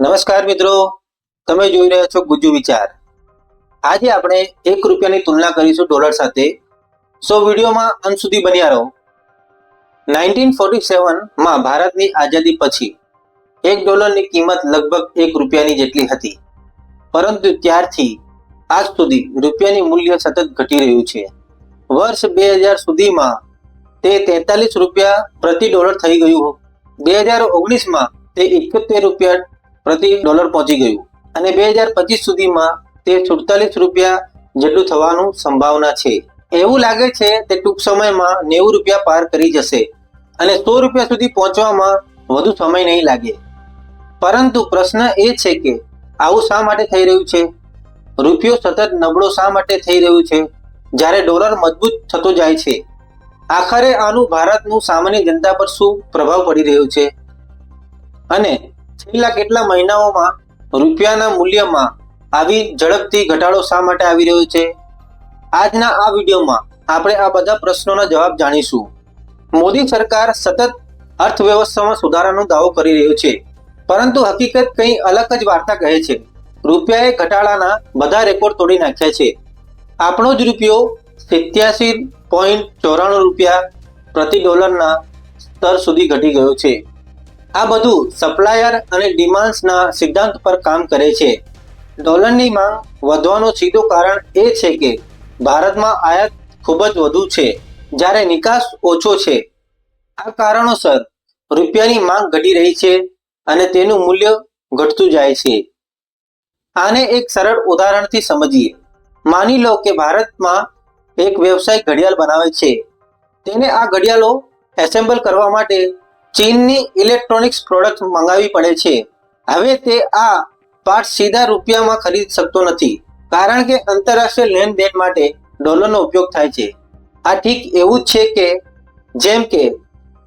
નમસ્કાર મિત્રો, તમે જોઈ રહ્યા છો ગુજુ વિચાર. આજે આપણે એક રૂપિયાની તુલના કરીશું ડોલર સાથે. સો વિડીયોમાં અંત સુધી બન્યા રહો. નાઇન્ટીન ફોર્ટી સેવનમાં ભારતની આઝાદી પછી એક ડોલરની કિંમત લગભગ એક રૂપિયાની જેટલી હતી. પરંતુ ત્યારથી આજ સુધી રૂપિયાની મૂલ્ય સતત ઘટી રહ્યું છે. વર્ષ બે હજાર સુધીમાં તે તેતાલીસ રૂપિયા પ્રતિ ડોલર થઈ ગયું બે હજાર ઓગણીસમાં તે એકોતેર રૂપિયા પ્રતિ ડોલર પહોંચી ગયું. અને બે હજાર પચીસ સુધીમાં તે સુડતાલીસ રૂપિયા જેટલું થવાનું સંભાવના છે. એવું લાગે છે તે ટૂંક સમયમાં નેવું રૂપિયા પાર કરી જશે અને સો રૂપિયા સુધી પહોંચવામાં વધુ સમય નહીં લાગે. પરંતુ પ્રશ્ન એ છે કે આવું શા માટે થઈ રહ્યું છે? રૂપિયો સતત નબળો શા માટે થઈ રહ્યું છે? જ્યારે ડોલર મજબૂત થતો જાય છે. આખરે આનું ભારતનું સામાન્ય જનતા પર શું પ્રભાવ પડી રહ્યો છે? અને છેલ્લા કેટલા મહિનાઓમાં રૂપિયાના મૂલ્યમાં આવી ઝડપથી ઘટાડો શા માટે આવી રહ્યો છે? આજના આ વિડીયોમાં આપણે આ બધા પ્રશ્નોના જવાબ જાણીશું. મોદી સરકાર સતત અર્થવ્યવસ્થામાં સુધારાનો દાવો કરી રહ્યો છે, પરંતુ હકીકત કંઈ અલગ જ વાર્તા કહે છે. રૂપિયાએ ઘટાડાના બધા રેકોર્ડ તોડી નાખ્યા છે. આપણો જ રૂપિયો સિત્યાસી પોઈન્ટ ચોરાણું રૂપિયા પ્રતિ ડોલરના સ્તર સુધી ઘટી ગયો છે. આ બધું સપ્લાયર અને ડિમાન્ડ્સના સિદ્ધાંત પર કામ કરે છે. ડોલરની માંગ વધવાનું સીધું કારણ એ છે કે ભારતમાં આયાત ખૂબ જ વધુ છે, જ્યારે નિકાસ ઓછો છે. આ કારણોસર રૂપિયાની માંગ ઘટી રહી છે અને તેનું મૂલ્ય ઘટતું જાય છે. આને એક સરળ ઉદાહરણથી સમજીએ. માની લો કે ભારતમાં એક વ્યવસાય ઘડિયાળ બનાવે છે. તેને આ ઘડિયાળો એસેમ્બલ કરવા માટે ચીનની ઇલેક્ટ્રોનિક્સ પ્રોડક્ટ મંગાવી પડે છે. હવે તે આ પાર્ટ સીધા રૂપિયામાં ખરીદ શકતો નથી, કારણ કે આંતરરાષ્ટ્રીય લેનદેન માટે ડોલરનો ઉપયોગ થાય છે. આ ઠીક એવું જ છે કે, જેમ કે,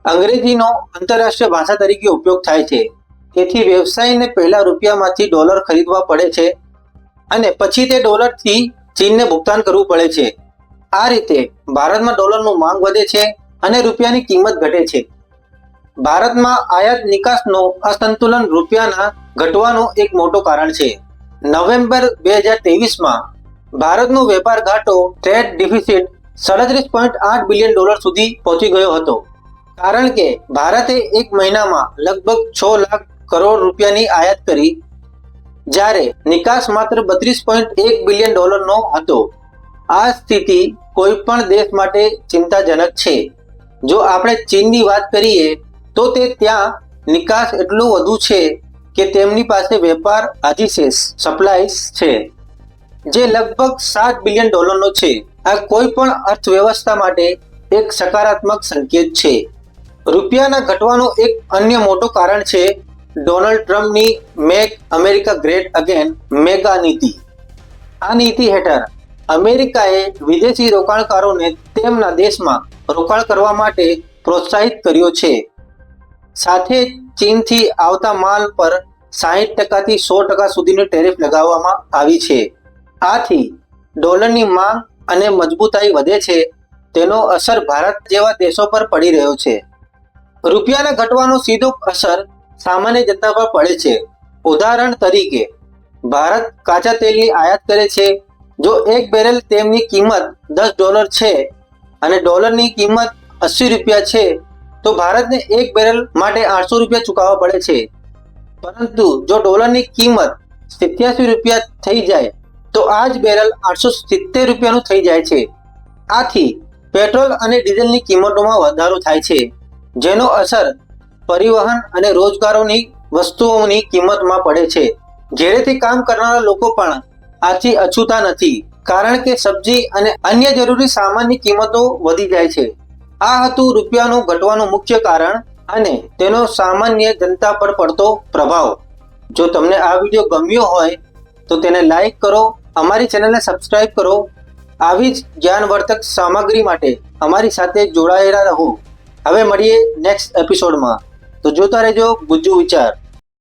અંગ્રેજીનો આંતરરાષ્ટ્રીય ભાષા તરીકે ઉપયોગ થાય છે. તેથી વ્યવસાયને પહેલા રૂપિયામાંથી ડોલર ખરીદવા પડે છે, અને પછી તે ડોલરથી ચીનને ભુગતાન કરવું પડે છે. આ રીતે ભારતમાં ડોલરનું માંગ વધે છે, અને રૂપિયાની કિંમત ઘટે છે. ભારતમાં આયાત નિકાસનો અસંતુલન રૂપિયાના ઘટવાનું એક મોટું કારણ છે. નવેમ્બર બે હજાર ત્રેવીસમાં ભારતનો વેપાર ઘાટો ટ્રેડ ડિફિસિટ સાડત્રીસ પોઈન્ટ આઠ બિલિયન ડોલર સુધી પહોંચી ગયો હતો. કારણ કે ભારતે એક મહિનામાં લગભગ છ લાખ કરોડ રૂપિયાની આયાત કરી, જ્યારે નિકાસ માત્ર બત્રીસ પોઈન્ટ એક બિલિયન ડોલરનો હતો. આ સ્થિતિ કોઈ પણ દેશ માટે ચિંતાજનક છે. જો આપણે ચીનની વાત કરીએ તો તે ત્યાં નિકાસ એટલો વધુ છે કે તેમની પાસે વેપાર આધિશેષ સપ્લાયસ છે, જે લગભગ સાત બિલિયન ડોલરનો છે. આ કોઈ પણ અર્થવ્યવસ્થા માટે એક સકારાત્મક સંકેત છે. રૂપિયાના ઘટવાનું એક અન્ય મોટું કારણ છે ડોનાલ્ડ ટ્રમ્પની make America great again MAGA નીતિ. આ નીતિ હેઠળ અમેરિકાએ વિદેશી રોકાણકારોને તેમના દેશમાં રોકાણ કરવા માટે પ્રોત્સાહિત કર્યો છે. સાથે ચીનથી આવતા માલ પર સાહીઠ ટકાથી સો ટકા સુધીની ટેરિફ લગાવવામાં આવી છે. આથી ડોલરની માંગ અને મજબૂતાઈ વધે છે, તેનો અસર ભારત જેવા દેશો પર પડી રહ્યો છે. રૂપિયાના ઘટવાનો સીધો અસર સામાન્ય જનતા પર પડે છે. ઉદાહરણ તરીકે, ભારત કાચા તેલની આયાત કરે છે. જો એક બેરલ તેમની કિંમત દસ ડોલર છે અને ડોલરની કિંમત અસી રૂપિયા છે તો ભારતને એક બેરલ માટે આઠસો રૂપિયા ચૂકવવા પડે છે. પરંતુ જો ડોલરની કિંમત સિત્યાસી રૂપિયા થઈ જાય, તો આ જ બેરલ આઠસો સિત્તેર રૂપિયાનું થઈ જાય છે. આથી પેટ્રોલ અને ડીઝલની કિંમતોમાં વધારો થાય છે, જેનો અસર પરિવહન અને રોજગારોની વસ્તુઓની કિંમતમાં પડે છે. ઘેરેથી કામ કરનારા લોકો પણ આથી અછૂતા નથી, કારણ કે સબ્જી અને અન્ય જરૂરી સામાનની કિંમતો વધી જાય છે. આ હતું રૂપિયાનું ઘટવાનું મુખ્ય કારણ અને તેનો સામાન્ય જનતા પર પડતો પ્રભાવ. જો તમને આ વીડિયો ગમ્યો હોય, તો તેને લાઈક કરો, અમારી ચેનલને સબસ્ક્રાઇબ કરો. આવી જ જ્ઞાનવર્ધક સામગ્રી માટે અમારી સાથે જોડાયેલા રહો. હવે મળીએ નેક્સ્ટ એપિસોડમાં તો જોતા રહેજો ગુજ્જુ વિચાર.